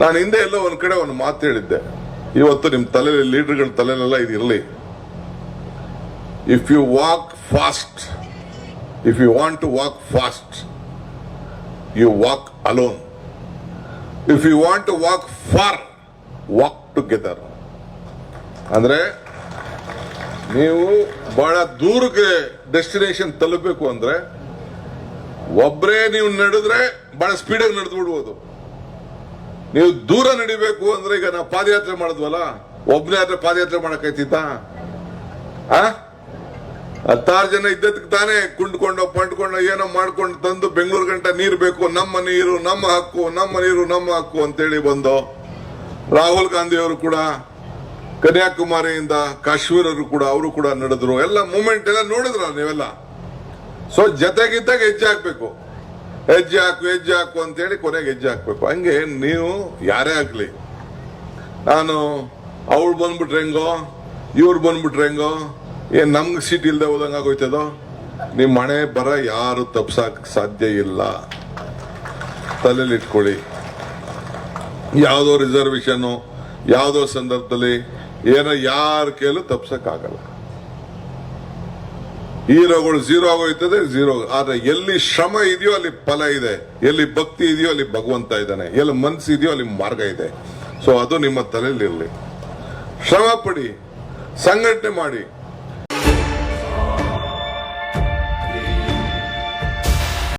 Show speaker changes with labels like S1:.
S1: ನಾನು ಹಿಂದೆ ಎಲ್ಲೋ ಒಂದು ಕಡೆ ಒಂದು ಮಾತು ಹೇಳಿದ್ದೆ. ಇವತ್ತು ನಿಮ್ಮ ತಲೆಯಲ್ಲಿ ಲೀಡರ್ಗಳ ತಲೆಯಲ್ಲೆಲ್ಲ ಇದು ಇರಲಿ if you walk fast if you want to walk fast you walk alone if you want to walk far walk together ಅಂದ್ರೆ ನೀವು ಬಹಳ ದೂರಕ್ಕೆ ಡೆಸ್ಟಿನೇಷನ್ ತಲುಪಬೇಕು ಅಂದ್ರೆ ಒಬ್ಬರೇ ನೀವು ನಡೆದ್ರೆ ಬಹಳ ಸ್ಪೀಡಾಗಿ ನಡೆದು ಬಿಡ್ಬೋದು ನೀವು ದೂರ ನಡಿಬೇಕು ಅಂದ್ರೆ ಈಗ ನಾವು ಪಾದಯಾತ್ರೆ ಮಾಡಿದ್ವಲ್ಲ? ಒಬ್ಬನೇ ಆದ್ರೆ ಪಾದಯಾತ್ರೆ ಮಾಡಕ್ಕಾಯ್ತಿತ್ತ? ಆ? ಹತ್ತಾರು ಜನ ಇದ್ದದಕ್ಕೆ ತಾನೇ ಕುಂಡ್ಕೊಂಡು, ಪಂಡ್ಕೊಂಡು, ಏನೋ ಮಾಡ್ಕೊಂಡು ತಂದು ಬೆಂಗಳೂರು ಗಂಟ ನೀರು ಬೇಕು, ನಮ್ಮ ನೀರು, ನಮ್ಮ ಹಕ್ಕು, ನಮ್ಮ ನೀರು, ನಮ್ಮ ಹಕ್ಕು ಅಂತೇಳಿ ಬಂದು ರಾಹುಲ್ ಗಾಂಧಿ ಅವರು ಕೂಡ, ಕನ್ಯಾಕುಮಾರಿಯಿಂದ ಕಾಶ್ಮೀರರು ಕೂಡ, ಅವರು ಕೂಡ ನಡೆದ್ರು. ಎಲ್ಲ ಮೂಮೆಂಟ್ ಎಲ್ಲ ನೋಡಿದ್ರ ನೀವೆಲ್ಲ? ಸೊ ಜೊತೆಗಿದ್ದಾಗ ಹೆಚ್ಚಾಗ್ಬೇಕು. ಹೆಜ್ಜೆ ಹಾಕು ಹೆಜ್ಜೆ ಹಾಕು ಅಂತೇಳಿ ಕೊನೆಗೆ ಹೆಜ್ಜೆ ಹಾಕ್ಬೇಕು. ಹಂಗೆ ನೀವು ಯಾರೇ ಆಗ್ಲಿ. ನಾನು ಅವಳು ಬಂದ್ಬಿಟ್ರೆ ಹೆಂಗೋ, ಇವ್ರು ಬಂದ್ಬಿಟ್ರೆ ಹೆಂಗೋ, ಏನ್ ನಮ್ಗೆ ಸೀಟ್ ಇಲ್ದೆ ಹೋದಂಗ ಆಗೋಯ್ತದೋ? ನಿಮ್ ಮನೆ ಬರ ಯಾರು ತಪ್ಸಕ್ ಸಾಧ್ಯ ಇಲ್ಲ. ತಲೆಯಲ್ಲಿ ಯಾವುದೋ ರಿಸರ್ವೇಶನ್ ಯಾವುದೋ ಸಂದರ್ಭದಲ್ಲಿ ಏನೋ ಯಾರ ಕೈಲೂ ತಪ್ಸಕ್ ಆಗಲ್ಲ ಹೀರೋಗಳು ಝೀರೋ ಆಗೋಯ್ತದೆ ಝೀರೋ ಆದ್ರೆ ಎಲ್ಲಿ ಶ್ರಮ ಇದೆಯೋ ಅಲ್ಲಿ ಫಲ ಇದೆ. ಎಲ್ಲಿ ಭಕ್ತಿ ಇದೆಯೋ ಅಲ್ಲಿ ಭಗವಂತ ಇದ್ದಾನೆ. ಎಲ್ಲಿ ಮನ್ಸು ಇದೆಯೋ ಅಲ್ಲಿ ಮಾರ್ಗ ಇದೆ. ಸೊ ಅದು ನಿಮ್ಮ ತಲೆಯಲ್ಲಿ ಇರಲಿ ಶ್ರಮ ಪಡಿ. ಸಂಘಟನೆ ಮಾಡಿ.